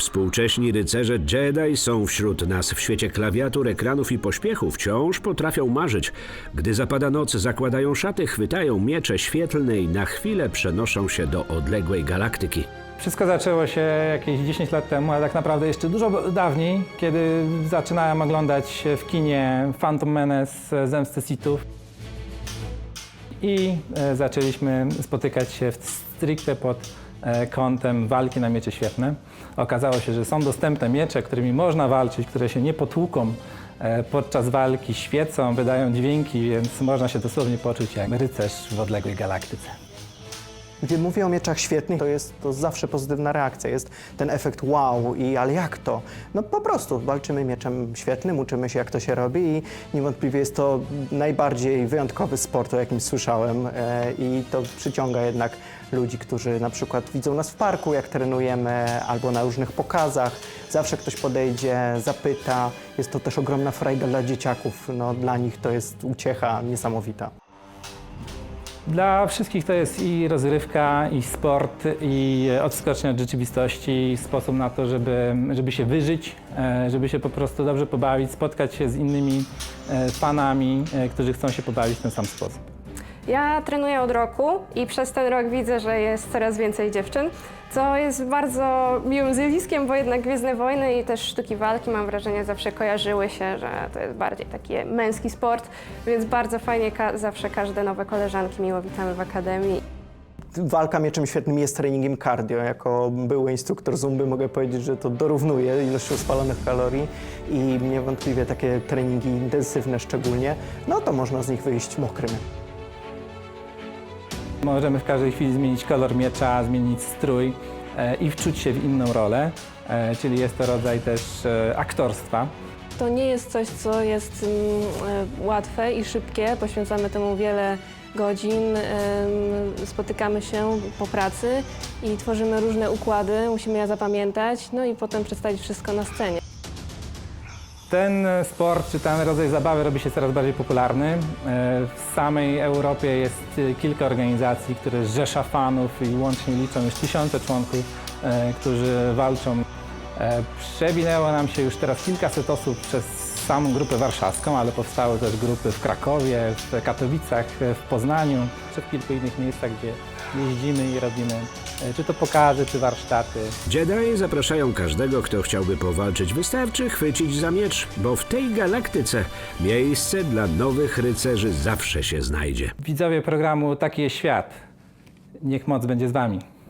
Współcześni rycerze Jedi są wśród nas w świecie klawiatur, ekranów i pośpiechu. Wciąż potrafią marzyć. Gdy zapada noc, zakładają szaty, chwytają miecze świetlne i na chwilę przenoszą się do odległej galaktyki. Wszystko zaczęło się jakieś 10 lat temu, ale tak naprawdę jeszcze dużo dawniej, kiedy zaczynałem oglądać w kinie Phantom Menace Zemsty Sithów. I e, zaczęliśmy spotykać się w- stricte pod e, kątem walki na miecze świetne. Okazało się, że są dostępne miecze, którymi można walczyć, które się nie potłuką e, podczas walki, świecą, wydają dźwięki, więc można się dosłownie poczuć jak rycerz w odległej galaktyce. Gdy mówię o mieczach świetnych, to jest to zawsze pozytywna reakcja. Jest ten efekt wow i ale jak to? No po prostu walczymy mieczem świetnym, uczymy się jak to się robi i niewątpliwie jest to najbardziej wyjątkowy sport, o jakim słyszałem e, i to przyciąga jednak ludzi, którzy na przykład widzą nas w parku, jak trenujemy, albo na różnych pokazach. Zawsze ktoś podejdzie, zapyta. Jest to też ogromna frajda dla dzieciaków. No, dla nich to jest uciecha niesamowita. Dla wszystkich to jest i rozrywka, i sport, i odskocznia od rzeczywistości, sposób na to, żeby, żeby się wyżyć, e, żeby się po prostu dobrze pobawić, spotkać się z innymi e, fanami, e, którzy chcą się pobawić w ten sam sposób. Ja trenuję od roku i przez ten rok widzę, że jest coraz więcej dziewczyn, co jest bardzo miłym zjawiskiem, bo jednak Gwiezdne Wojny i też sztuki walki, mam wrażenie, zawsze kojarzyły się, że to jest bardziej taki męski sport, więc bardzo fajnie ka- zawsze każde nowe koleżanki miło witamy w Akademii. Walka mieczem świetnym jest treningiem cardio. Jako były instruktor zumby mogę powiedzieć, że to dorównuje ilością spalonych kalorii i niewątpliwie takie treningi intensywne szczególnie, no to można z nich wyjść mokrym. Możemy w każdej chwili zmienić kolor miecza, zmienić strój e, i wczuć się w inną rolę, e, czyli jest to rodzaj też e, aktorstwa. To nie jest coś, co jest mm, łatwe i szybkie. Poświęcamy temu wiele godzin. Spotykamy się po pracy i tworzymy różne układy. Musimy je zapamiętać, no i potem przedstawić wszystko na scenie. Ten sport czy ten rodzaj zabawy robi się coraz bardziej popularny. E, W samej Europie jest e, kilka organizacji, które zrzesza fanów i łącznie liczą już tysiące członków, e, którzy walczą. E, Przewinęło nam się już teraz kilkaset osób przez samą grupę warszawską, ale powstały też grupy w Krakowie, w Katowicach, w Poznaniu, czy w kilku innych miejscach, gdzie jeździmy i robimy e, czy to pokazy, czy warsztaty. Jedi zapraszają każdego, kto chciałby powalczyć. Wystarczy chwycić za miecz, bo w tej galaktyce miejsce dla nowych rycerzy zawsze się znajdzie. Widzowie programu Taki jest świat. Niech moc będzie z Wami.